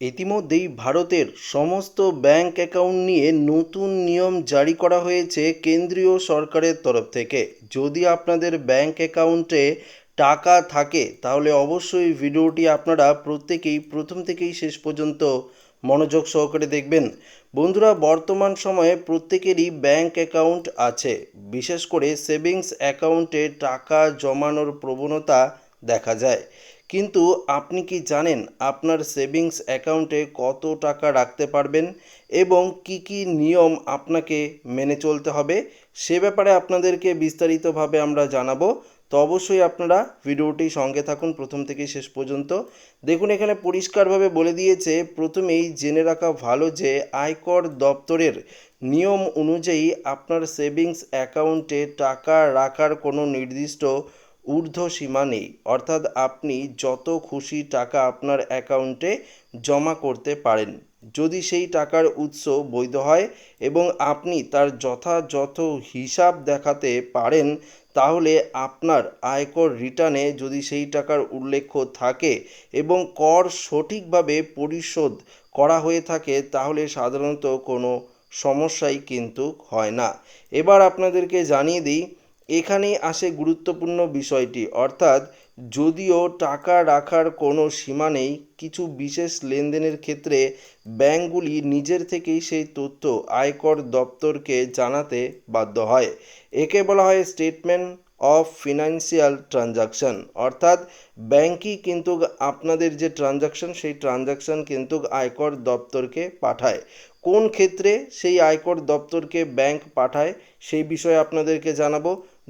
ইতিমধ্যেই ভারতের সমস্ত ব্যাংক অ্যাকাউন্ট নিয়ে নতুন নিয়ম জারি করা হয়েছে কেন্দ্রীয় সরকারের তরফ থেকে। যদি আপনাদের ব্যাংক অ্যাকাউন্টে টাকা থাকে, তাহলে অবশ্যই ভিডিওটি আপনারা প্রত্যেকেই, প্রথম থেকেই শেষ পর্যন্ত মনোযোগ সহকারে দেখবেন। বন্ধুরা, বর্তমান সময়ে প্রত্যেকেরই ব্যাংক অ্যাকাউন্ট আছে। বিশেষ করে সেভিংস অ্যাকাউন্টে টাকা জমানোর প্রবণতা দেখা যায়। কিন্তু আপনি কি জানেন আপনার সেভিংস অ্যাকাউন্টে কত টাকা রাখতে পারবেন এবং কি কি নিয়ম আপনাকে মেনে চলতে হবে? সে ব্যাপারে আপনাদেরকে বিস্তারিতভাবে আমরা জানাব। তো অবশ্যই আপনারা ভিডিওটি সঙ্গে থাকুন প্রথম থেকে শেষ পর্যন্ত। দেখুন, এখানে পরিষ্কারভাবে বলে দিয়েছে, প্রথমেই জেনে রাখা ভালো যে আয়কর দপ্তরের নিয়ম অনুযায়ী আপনার সেভিংস অ্যাকাউন্টে টাকা রাখার কোনো নির্দিষ্ট ঊর্ধ্ব সীমা নেই। অর্থাৎ আপনি যত খুশি টাকা আপনার অ্যাকাউন্টে জমা করতে পারেন, যদি সেই টাকার উৎস বৈধ হয় এবং আপনি তার যথাযথ হিসাব দেখাতে পারেন, তাহলে আপনার আয়কর রিটার্নে যদি সেই টাকার উল্লেখ থাকে এবং কর সঠিকভাবে পরিশোধ করা হয়ে থাকে, তাহলে সাধারণত কোনো সমস্যাই কিন্তু হয় না। এবার আপনাদেরকে জানিয়ে দিই এখানেই আসে গুরুত্বপূর্ণ বিষয়টি। অর্থাৎ, যদিও টাকা রাখার কোনো সীমা নেই, কিছু বিশেষ লেনদেনের ক্ষেত্রে ব্যাংকগুলি নিজের থেকেই সেই তথ্য আয়কর দপ্তরকে জানাতে বাধ্য হয়। একে বলা হয় স্টেটমেন্ট অফ ফিনান্সিয়াল ট্রানজাকশন। অর্থাৎ, ব্যাংকই কিন্তু আপনাদের যে ট্রানজাকশন, সেই ট্রানজাকশন কিন্তু আয়কর দপ্তরকে পাঠায়। কোন ক্ষেত্রে সেই আয়কর দপ্তরকে ব্যাংক পাঠায়, সেই বিষয়ে আপনাদেরকে জানাব।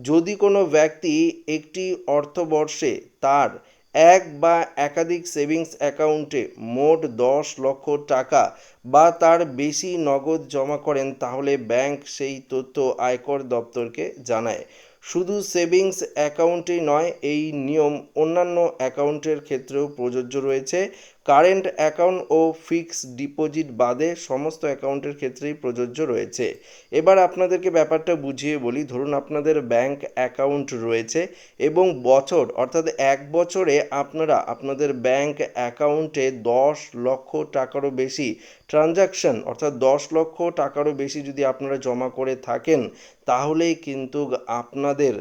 যদি কোনো ব্যক্তি একটি অর্থবর্ষে তার এক বা একাধিক সেভিংস অ্যাকাউন্টে মোট দশ লক্ষ টাকা বা তার বেশি নগদ জমা করেন, তাহলে ব্যাংক সেই তথ্য আয়কর দপ্তরকে জানায়। শুধু সেভিংস অ্যাকাউন্টেই নয়, এই নিয়ম অন্যান্য অ্যাকাউন্টের ক্ষেত্রেও প্রযোজ্য রয়েছে। কারেন্ট অ্যাকাউন্ট ও ফিক্সড ডিপোজিট বাদে সমস্ত অ্যাকাউন্টের ক্ষেত্রেই প্রযোজ্য রয়েছে। এবার আপনাদেরকে ব্যাপারটা বুঝিয়ে বলি। ধরুন আপনাদের ব্যাংক অ্যাকাউন্ট রয়েছে এবং বছর, অর্থাৎ এক বছরে আপনারা আপনাদের ব্যাংক অ্যাকাউন্টে দশ লক্ষ টাকারও বেশি ট্রানজাকশন, অর্থাৎ দশ লক্ষ টাকারও বেশি যদি আপনারা জমা করে থাকেন, তাহলেই কিন্তু আপনাদের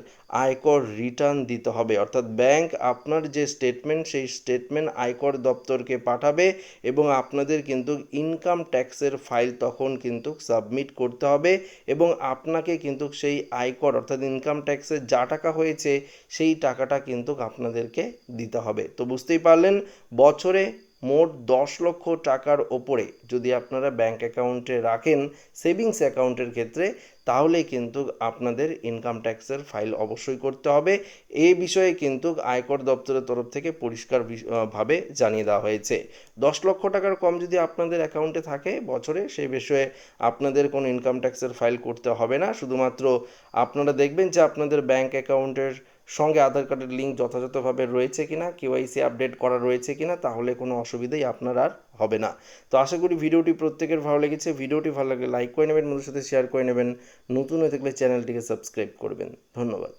আয়কর রিটার্ন দিতে হবে। অর্থাৎ ব্যাংক আপনার যে স্টেটমেন্ট, সেই স্টেটমেন্ট আয়কর দপ্তরকে পাঠাবে এবং আপনাদের কিন্তু ইনকাম ট্যাক্সের ফাইল তখন কিন্তু সাবমিট করতে হবে এবং আপনাকে কিন্তু সেই আয়কর অর্থাৎ ইনকাম ট্যাক্সের যা টাকা হয়েছে সেই টাকাটা কিন্তু আপনাদেরকে দিতে হবে। তো বুঝতেই পারলেন? বছরে মোট দশ লক্ষ টাকার ওপরে যদি আপনারা ব্যাংক অ্যাকাউন্টে রাখেন সেভিংস অ্যাকাউন্টের ক্ষেত্রে তাহলে কিন্তু আপনাদের ইনকাম ট্যাক্সের ফাইল অবশ্যই করতে হবে। এ বিষয়ে কিন্তু আয়কর দপ্তরের তরফ থেকে পরিষ্কার ভাবে জানিয়ে দেওয়া হয়েছে। দশ লক্ষ টাকার কম যদি আপনাদের অ্যাকাউন্টে থাকে বছরে সেই বিষয়ে আপনাদের কোনো ইনকাম ট্যাক্সের ফাইল করতে হবে না। শুধুমাত্র আপনারা দেখবেন যে আপনাদের ব্যাংক অ্যাকাউন্টের সঙ্গে আধার কার্ডের লিঙ্ক যথাযথভাবে রয়েছে কি না কেওয়াইসি আপডেট করা রয়েছে কি না তাহলে কোনো অসুবিধাই আপনার আর হবে না। তো আশা করি ভিডিওটি প্রত্যেকের ভালো লেগেছে। ভিডিওটি ভালো লাগলে লাইক করে নেবেন বন্ধুর সাথে শেয়ার করে নেবেন। নতুন হয়ে থাকলে চ্যানেলটিকে সাবস্ক্রাইব করবেন। ধন্যবাদ।